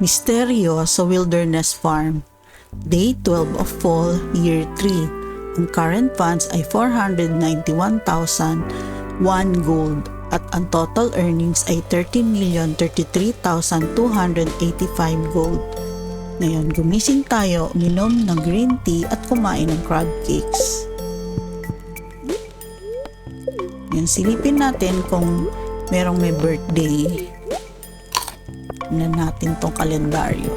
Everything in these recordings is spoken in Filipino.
Misteryo sa Wilderness Farm. Day 12 of Fall, Year 3. Ang current funds ay 491,001 gold at ang total earnings ay 13,033,285 gold. Ngayon, gumising tayo, uminom ng green tea at kumain ng crab cakes. Yan, silipin natin kung merong may birthday. Tingnan natin tong kalendaryo.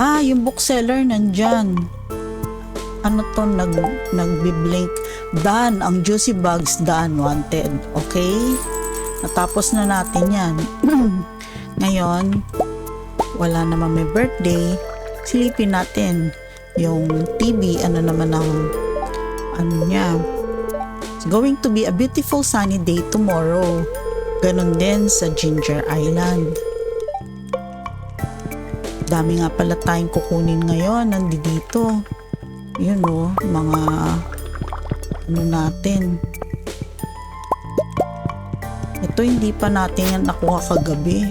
Ah, yung bookseller nandyan. Ano to, nag, nagbiblink. Dan, ang Juicy Bugs, Dan, wanted. Okay? Natapos na natin yan. Ngayon, wala naman may birthday. Silipin natin yung TV, ano naman ang ano niya. It's going to be a beautiful sunny day tomorrow. Ganon din sa Ginger Island. Dami nga pala tayong kukunin ngayon. Nandito. Yun o, mga ano natin. Ito hindi pa natin yan nakuha kagabi.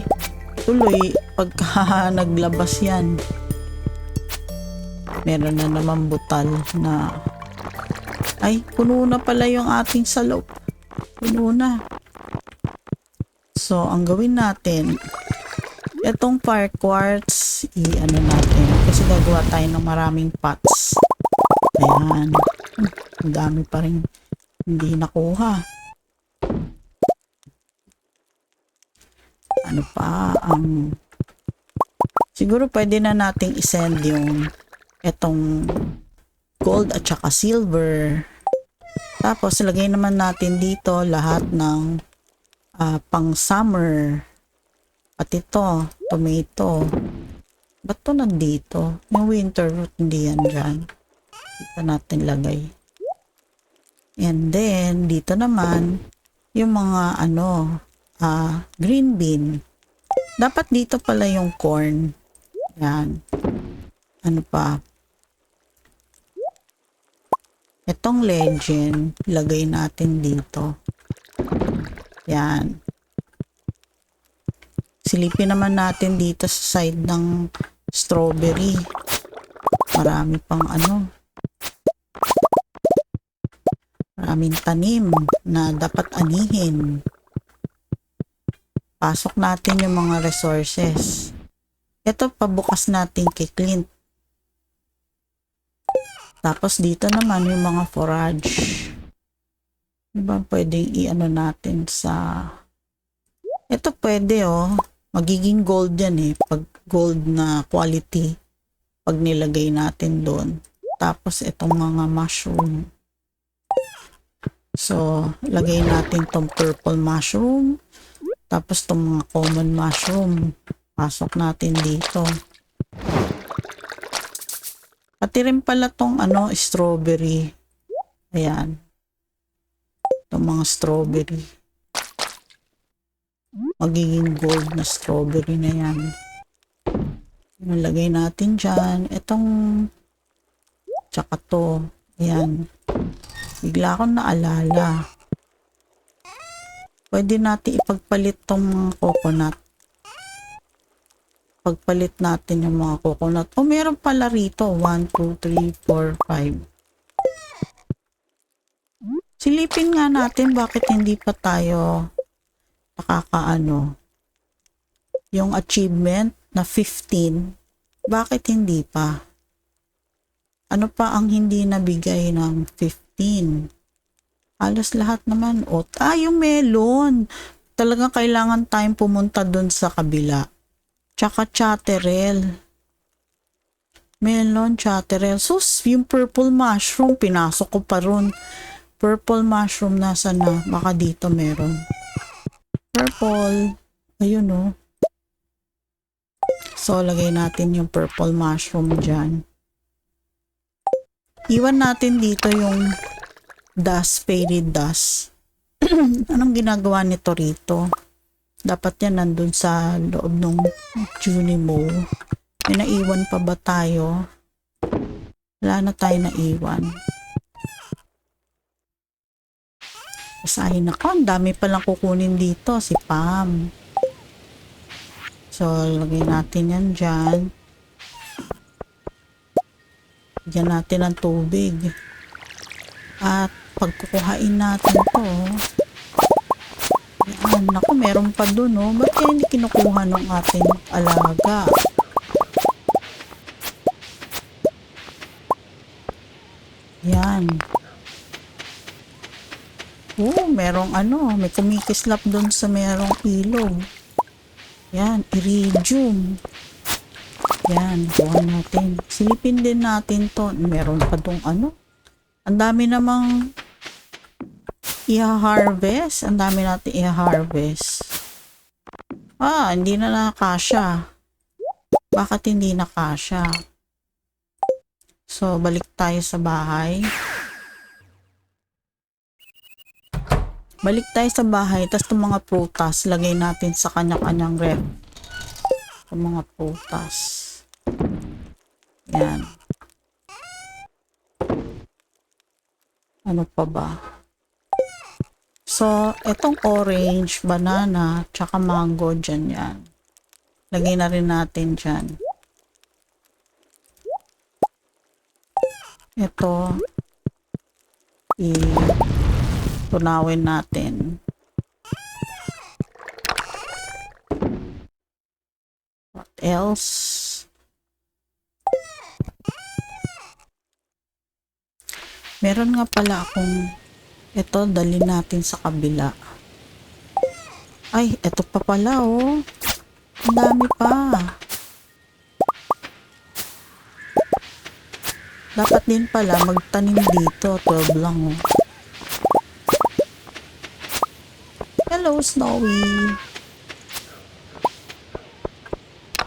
Tuloy, pagka naglabas yan, meron na naman butal na ay, puno na pala yung ating salop. Puno na. So, ang gawin natin, itong fire quartz, i-ano natin. Kasi gagawa tayo ng maraming pots. Ayan. Ang dami pa rin hindi nakuha. Ano pa ang... Siguro pwede na nating isend yung itong gold at saka silver. Tapos, lagay naman natin dito lahat ng uh, pang summer. At ito, tomato. Ba't to nandito? Yung winter root, hindi yan dyan. Dito natin lagay. And then, dito naman, yung mga ano, uh, green bean. Dapat dito pala yung corn. Yan. Ano pa? Itong legend, lagay natin dito. Yan. Silipin naman natin dito sa side ng strawberry. Marami pang ano. Maraming tanim na dapat anihin. Pasok natin yung mga resources. Ito, pabukas natin kay Clint. Tapos dito naman yung mga forage. Diba pwedeng i-ano natin sa... Ito pwede oh. Magiging gold yan eh. Pag gold na quality. Pag nilagay natin doon. Tapos itong mga mushroom. So, lagay natin tong purple mushroom. Tapos tong mga common mushroom. Pasok natin dito. Pati rin pala tong ano, strawberry. Ayan. Itong mga strawberry. Magiging gold na strawberry na yan. Nalagay natin dyan. Itong tsaka to. Ayan. Bigla akong naalala. Pwede natin ipagpalit tong mga coconut. Pagpalit natin yung mga coconut. O, oh, meron pala rito. 1, 2, 3, 4, 5. Silipin nga natin bakit hindi pa tayo nakakaano. Yung achievement na 15, bakit hindi pa? Ano pa ang hindi nabigay ng 15? Halos lahat naman. O, ah, yung melon. Talagang kailangan tayong pumunta dun sa kabila. Tsaka chatterel. Melon, chatterel. Sus, yung purple mushroom, pinasok ko pa ron. Purple mushroom nasa na? Baka dito meron. Purple. Ayun oh. So, lagay natin yung purple mushroom dyan. Iwan natin dito yung dust, faded dust. Anong ginagawa nito rito? Dapat yan nandun sa loob ng Junimo. May naiwan pa ba tayo? Wala na tayo naiwan. Basahin ako. Ang dami palang kukunin dito. Si Pam. So, lagay natin yan dyan. Diyan natin ang tubig. At pagkukuhain natin to, yan, naku, meron pa dun, oh. Ba't kaya hindi kinukuha ng ating alaga? Yan. Oh, merong ano, may kumikislap doon sa merong ilog. Yan, iridium. Yan, kuha natin. Silipin din natin to. Meron pa dong ano. Ang dami namang i-harvest. Ang dami natin i-harvest. Ah, hindi na nakasya. Bakit hindi nakasya? So, balik tayo sa bahay. Balik tayo sa bahay, tapos itong mga prutas, lagay natin sa kanya-kanyang ref. Itong mga prutas. Yan. Ano pa ba? So, itong orange, banana, tsaka mango, dyan yan. Lagay na rin natin dyan. Ito, i tunawin natin. What else? Meron nga pala akong ito, dali natin sa kabila. Ay, ito pa pala oh. Ang dami pa. Dapat din pala magtanim dito. 12 lang oh. Hello, Snowy.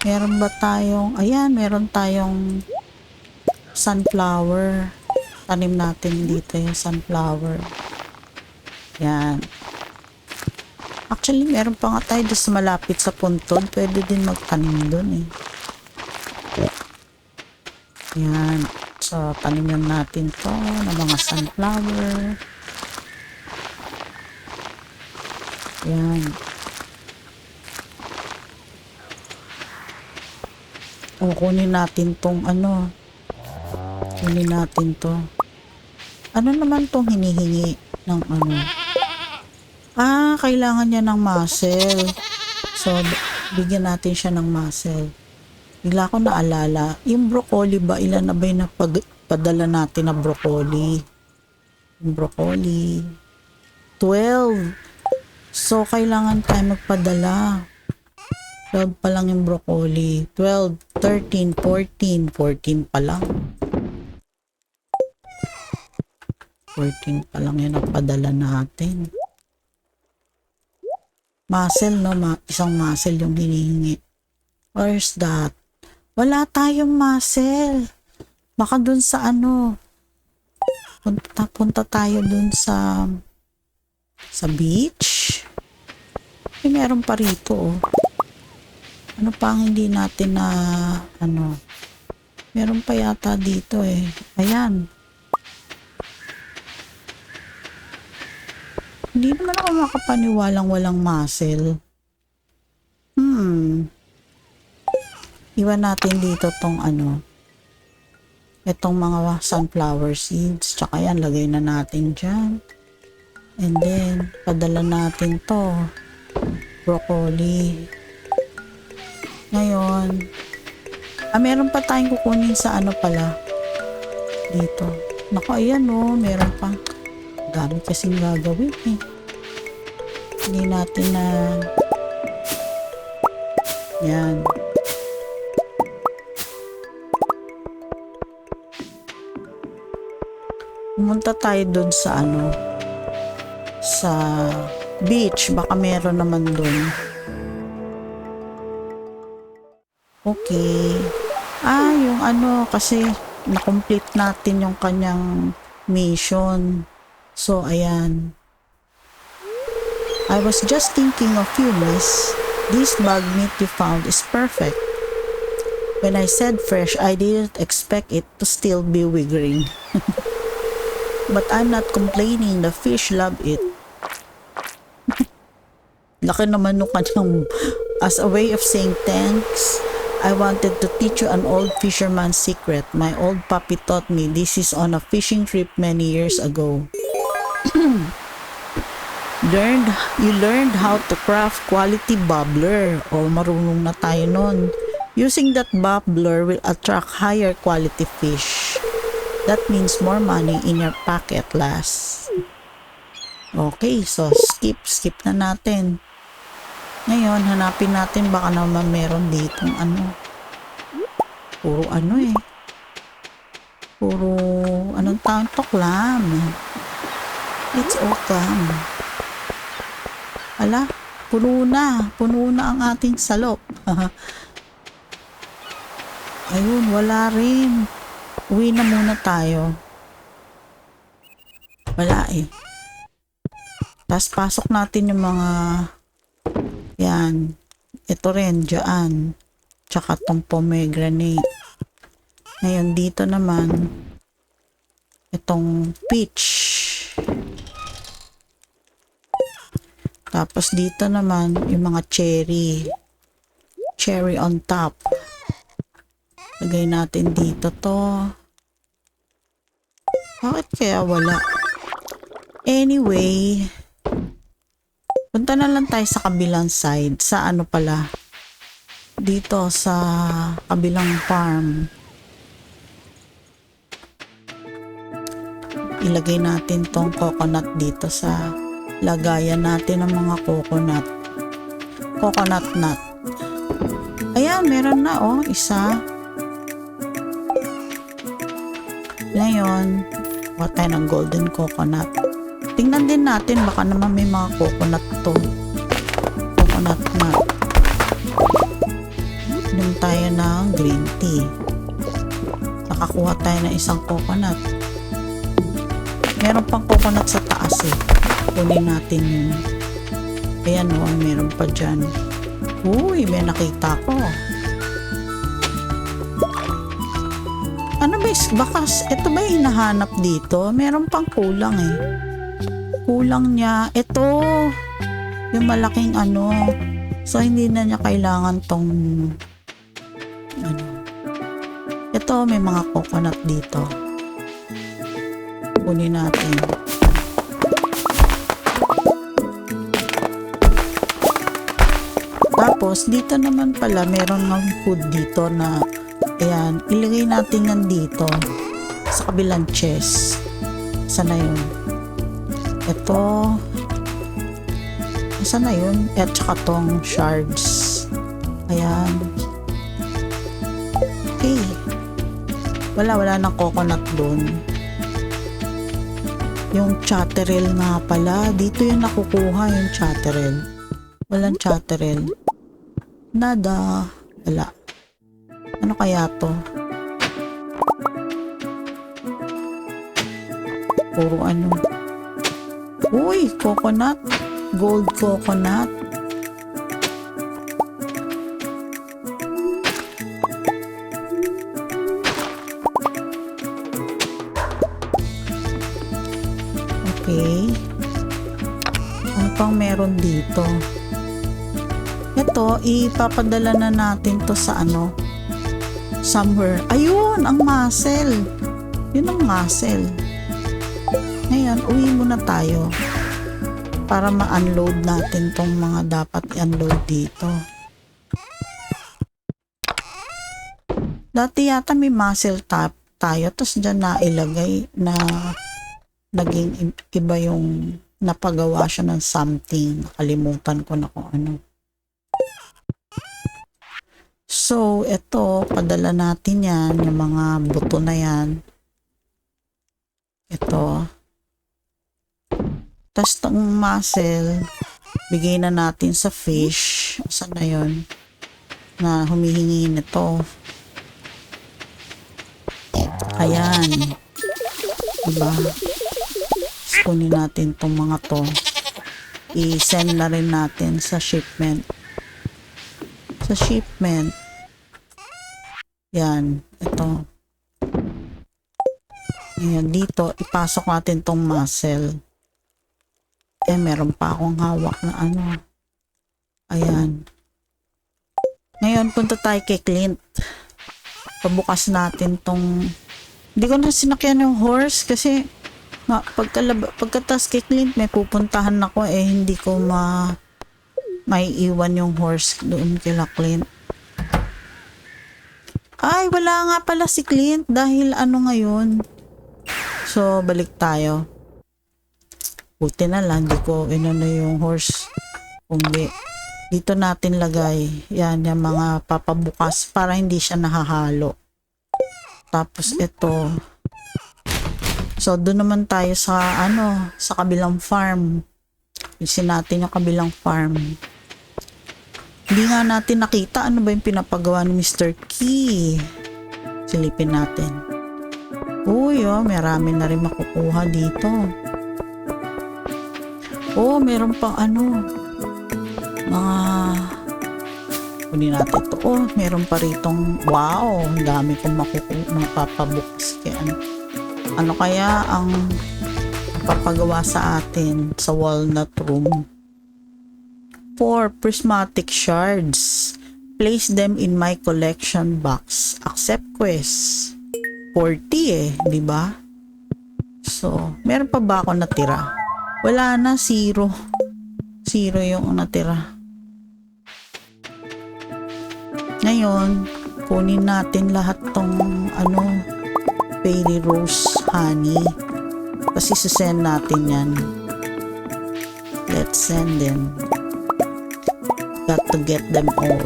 Meron ba tayong, ayan, meron tayong sunflower. Tanim natin dito yung sunflower. Yan. Actually, meron pa nga tayo sa malapit sa puntod. Pwede din magtanim doon eh. Yan. So, taniman natin to ng mga sunflower. Yan. O, kunin natin tong ano. Kunin natin to. Ano naman tong hinihingi ng ano? Ah, kailangan niya ng muscle. So, bigyan natin siya ng muscle. Bigla ko naalala, yung broccoli ba, ilan na ba yung napadala natin na broccoli? Yung broccoli. 12. So, kailangan tayo magpadala. 12 pa lang yung broccoli. 12, 13, 14. 14 pa lang. 14 pa lang yung napadala natin. Muscle, no? Ma isang muscle yung hinihingi. Where's that? Wala tayong muscle. Baka dun sa ano. Punta, punta tayo dun sa sa beach. Eh, meron pa rito, oh. Ano pa ang hindi natin na, ano, meron pa yata dito, eh. Ayan. Hindi naman ako makapaniwalang walang muscle. Hmm. Iwan natin dito tong ano, itong mga sunflower seeds. Tsaka yan, lagay na natin dyan. And then, padala natin to. Broccoli. Ngayon, ah, meron pa tayong kukunin sa ano pala. Dito. Naku, ayan o, meron pa. Dami kasing gagawin eh. Hindi natin na... Yan. Pumunta tayo dun sa ano, sa beach. Baka meron naman dun. Okay. Ah, yung ano, kasi na-complete natin yung kanyang mission. So, ayan. I was just thinking of you, miss. This bug meat you found is perfect. When I said fresh, I didn't expect it to still be wiggling. But I'm not complaining. The fish love it. Laki naman nung kanyang As a way of saying thanks, I wanted to teach you an old fisherman's secret. My old puppy taught me this is on a fishing trip many years ago. learned, you learned how to craft quality bubbler. O marunong na tayo nun. Using that bubbler will attract higher quality fish. That means more money in your pocket last. Okay, so skip, skip na natin. Ngayon, hanapin natin baka naman meron ditong ano. Puro ano eh. Puro, anong tawag to? Clam. It's all clam. Ala, puno na. Puno na ang ating salop. Ayun, wala rin. Uwi na muna tayo. Wala eh. Tapos pasok natin yung mga yan. Ito rin, dyan. Tsaka tong pomegranate. Ngayon, dito naman, itong peach. Tapos dito naman, yung mga cherry. Cherry on top. Lagay natin dito to. Bakit kaya wala? Anyway, punta na lang tayo sa kabilang side. Sa ano pala? Dito sa kabilang farm. Ilagay natin tong coconut dito sa lagayan natin ng mga coconut. Coconut nut. Ayan, meron na oh, isa. Ngayon, kuha tayo ng golden coconut. Tingnan din natin, baka naman may mga coconut to. Coconut nut. Inom tayo ng green tea. Nakakuha tayo ng isang coconut. Meron pang coconut sa taas eh. Kunin natin yun. Ayan o, oh, meron pa dyan. Uy, may nakita ko. Ano ba, baka, ito ba hinahanap dito? Meron pang kulang eh. Kulang niya. Ito, yung malaking ano. So, hindi na niya kailangan tong, ano. Ito, may mga coconut dito. Kunin natin. Tapos, dito naman pala, meron ng food dito na, ayan, ilagay natin yan dito sa kabilang chest. Sana yun? Ito, sana yun? At saka tong shards. Ayan. Okay. Wala, wala ng coconut doon. Yung chatterel nga pala. Dito yung nakukuha yung chatterel. Walang chatterel. Nada. Wala. Ano kaya to? Puro ano. Uy, coconut. Gold coconut. Okay. Ano pang meron dito? Ito, ipapadala na natin to sa ano? Somewhere. Ayun, ang muscle. Yun ang muscle. Ngayon, uwi muna tayo para ma-unload natin tong mga dapat i-unload dito. Dati yata may muscle tap tayo, tapos dyan na ilagay na naging iba yung napagawa siya ng something. Nakalimutan ko na kung ano. So, ito, padala natin yan, yung mga buto na yan. Ito. Tapos tong muscle, bigay na natin sa fish. Saan na yun? Na humihingi nito. Ayan. Diba? Tapos kunin natin tong mga to. I-send na rin natin sa shipment. Sa shipment. Yan. Ito. Ayan, dito, ipasok natin tong muscle. Eh, meron pa akong hawak na ano. Ayan. Ngayon, punta tayo kay Clint. Pabukas natin tong... Hindi ko na sinakyan yung horse kasi ma, pagkalab, pagkatas kay Clint may pupuntahan ako eh hindi ko ma may iwan yung horse doon kila Clint. Ay, wala nga pala si Clint dahil ano ngayon. So, balik tayo. Buti na lang, di ko inano yung horse. Kumbi. Dito natin lagay. Yan, yung mga papabukas para hindi siya nahahalo. Tapos ito. So, doon naman tayo sa, ano, sa kabilang farm. Isin natin yung kabilang farm. Hindi nga natin nakita ano ba yung pinapagawa ni Mr. Key. Silipin natin. Uy, oh, marami na rin makukuha dito. Oh, meron pang ano, mga kunin natin ito. Oh, meron pa ritong, wow, ang dami kong makukuha, mapapabukas. Kaya ano, ano kaya ang papagawa sa atin sa walnut room? 4 prismatic shards. Place them in my collection box. Accept quest. 40 eh, di ba? So, meron pa ba ako natira? Wala na, zero. Zero yung natira. Ngayon, kunin natin lahat tong ano, Fairy Rose Honey. Kasi sisend natin yan. Let's send them got to get them all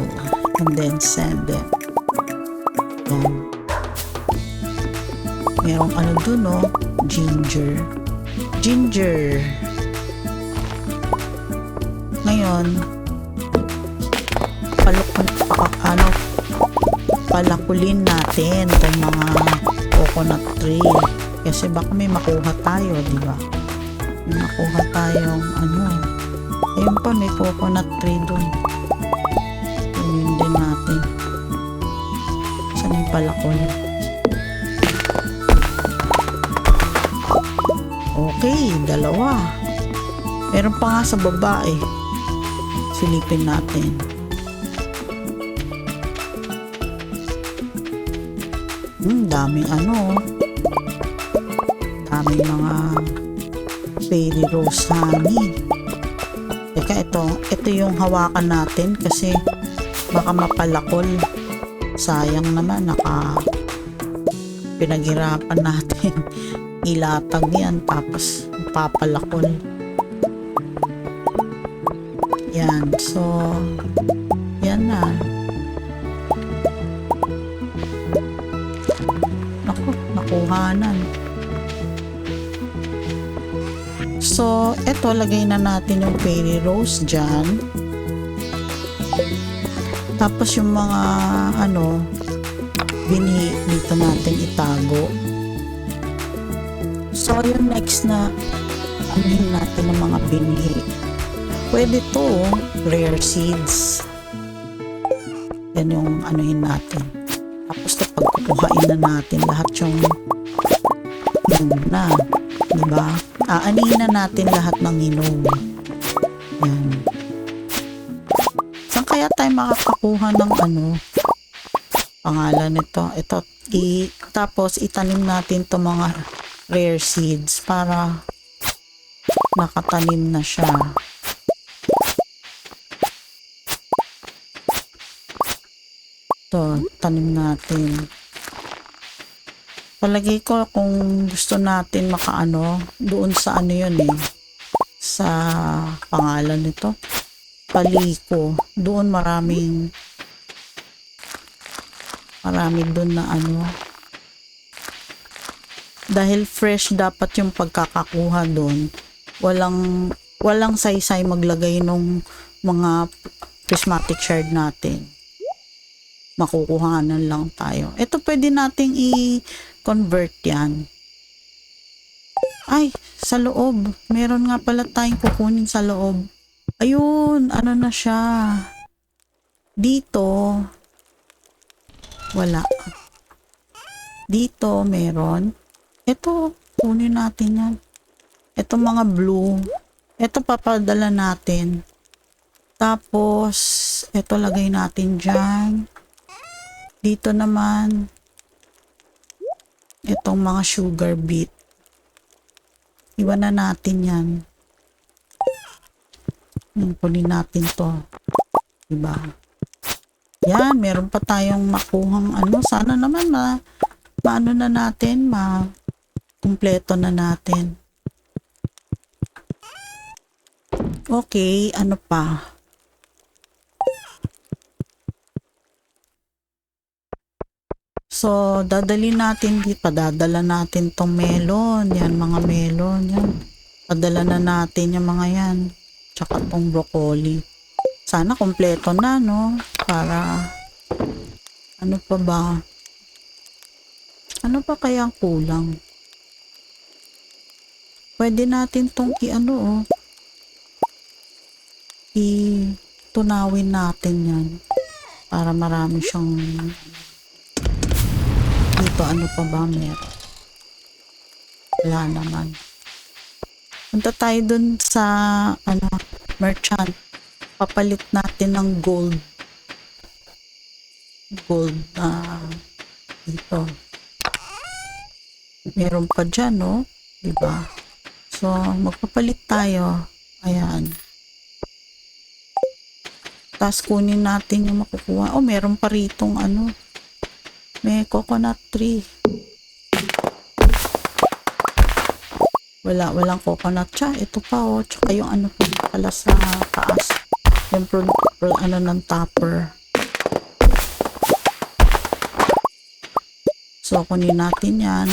and then send them. Yan. Merong ano dun, no? Ginger. Ginger. Ngayon, paluk pa, ano, palakulin natin itong mga coconut tree. Kasi baka may makuha tayo, di ba? May makuha tayong ano, ayun pa, may coconut tree dun. Kunin din natin. Saan yung palakol? Okay, dalawa. Meron pa nga sa baba eh. Silipin natin. Hmm, daming ano. Daming mga fairy rose honey. Teka, ito, ito yung hawakan natin kasi baka mapalakol. Sayang naman, naka pinaghirapan natin. Ilatag yan, tapos papalakol. So, yan na. Naku, nakuhanan. So, eto, lagay na natin yung fairy rose dyan. Tapos yung mga, ano, bini dito natin itago. So, yung next na, anuhin natin ng mga binhi. Pwede to, rare seeds. Yan yung anuhin natin. Tapos to, pagkukuhain na natin lahat yung yun na. Diba? Aanihin na natin lahat ng inom. Yan. Saan kaya tayo makakakuha ng ano? Pangalan nito. Ito. I, tapos itanim natin to mga rare seeds para nakatanim na siya. Ito, tanim natin. Palagi ko kung gusto natin makaano, doon sa ano yun eh, sa pangalan nito, paliko. Doon maraming, marami doon na ano, dahil fresh dapat yung pagkakakuha doon. Walang, walang saysay maglagay nung mga prismatic shard natin makukuhanan lang tayo. Ito pwede nating i-convert yan. Ay, sa loob. Meron nga pala tayong kukunin sa loob. Ayun, ano na siya. Dito, wala. Dito, meron. Ito, kunin natin yan. Ito mga blue. Ito papadala natin. Tapos, ito lagay natin dyan. Dito naman, itong mga sugar beet. Iwan na natin yan. Kunin natin to. Diba? Yan, meron pa tayong makuhang ano. Sana naman ma, maano na natin, ma, kumpleto na natin. Okay, ano pa? So, dadali natin dito, padadala natin tong melon. Yan, mga melon. Yan. Padala na natin yung mga yan. Tsaka tong broccoli. Sana kompleto na, no? Para, ano pa ba? Ano pa kaya ang kulang? Pwede natin tong i-ano, oh. I-tunawin natin yan. Para marami siyang dito ano pa ba meron? Wala naman. Punta tayo dun sa ano, merchant. Papalit natin ng gold. Gold na dito. Meron pa dyan, no? Diba? So, magpapalit tayo. Ayan. Tapos kunin natin yung makukuha. Oh, meron pa ritong ano, may coconut tree. Wala, walang coconut siya. Ito pa oh. Tsaka yung ano po pala sa taas. Yung pro, pro, ano ng topper. So, kunin natin yan.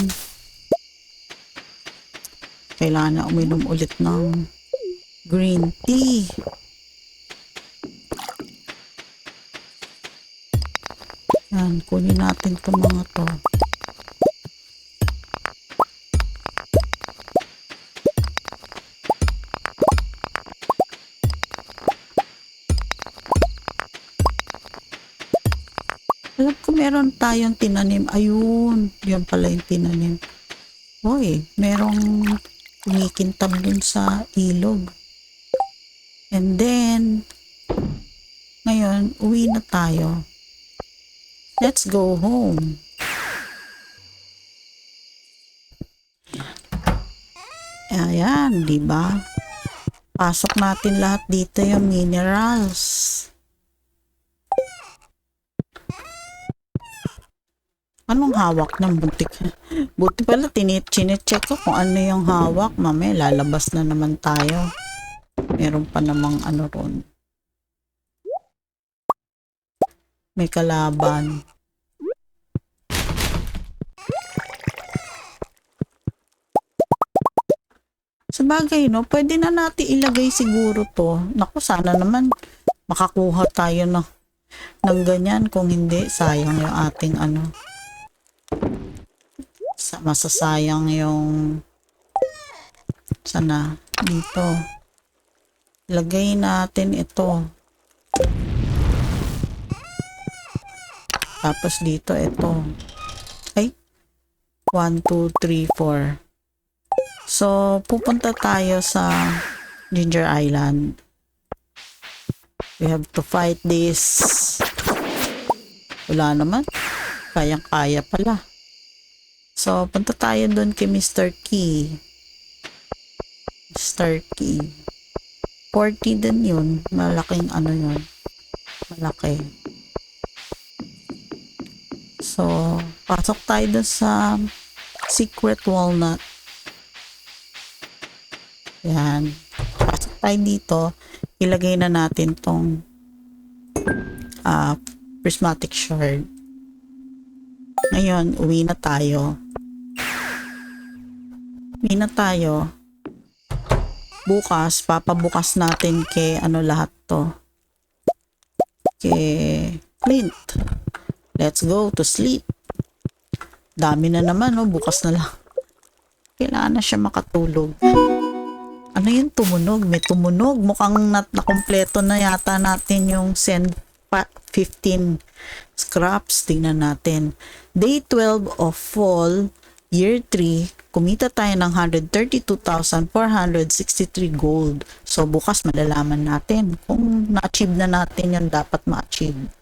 Kailangan na uminom ulit ng green tea. Yan, kunin natin itong mga to. Alam ko meron tayong tinanim. Ayun, yun pala yung tinanim. Hoy, merong kumikintab dun sa ilog. And then, ngayon, uwi na tayo. Let's go home. Ayan, di ba? Pasok natin lahat dito yung minerals. Anong hawak ng butik? Buti pala tinit chinecheck ko kung ano yung hawak. Mamaya lalabas na naman tayo. Meron pa namang ano ron. May kalaban. Sa bagay, no, pwede na natin ilagay siguro to. Naku, sana naman makakuha tayo ng, ng ganyan. Kung hindi, sayang yung ating ano. Sa, masasayang yung sana dito. Lagay natin ito. Tapos dito, ito. Ay. 1, 2, 3, 4. So, pupunta tayo sa Ginger Island. We have to fight this. Wala naman. Kayang-kaya pala. So, punta tayo doon kay Mr. Key. Mr. Key. 40 din yun. Malaking ano yun. Malaki. So, pasok tayo doon sa Secret Walnut. Yan. Pasok tayo dito. Ilagay na natin tong uh, prismatic shard. Ngayon, uwi na tayo. Uwi na tayo. Bukas, papabukas natin kay ano lahat to. Kay Clint. Let's go to sleep. Dami na naman, no? Bukas na lang. Kailangan na siya makatulog. Ano yung tumunog? May tumunog. Mukhang nat nakompleto na yata natin yung send pa 15 scraps. Tingnan natin. Day 12 of fall year 3, kumita tayo ng 132,463 gold. So, bukas malalaman natin kung na-achieve na natin yung dapat ma-achieve.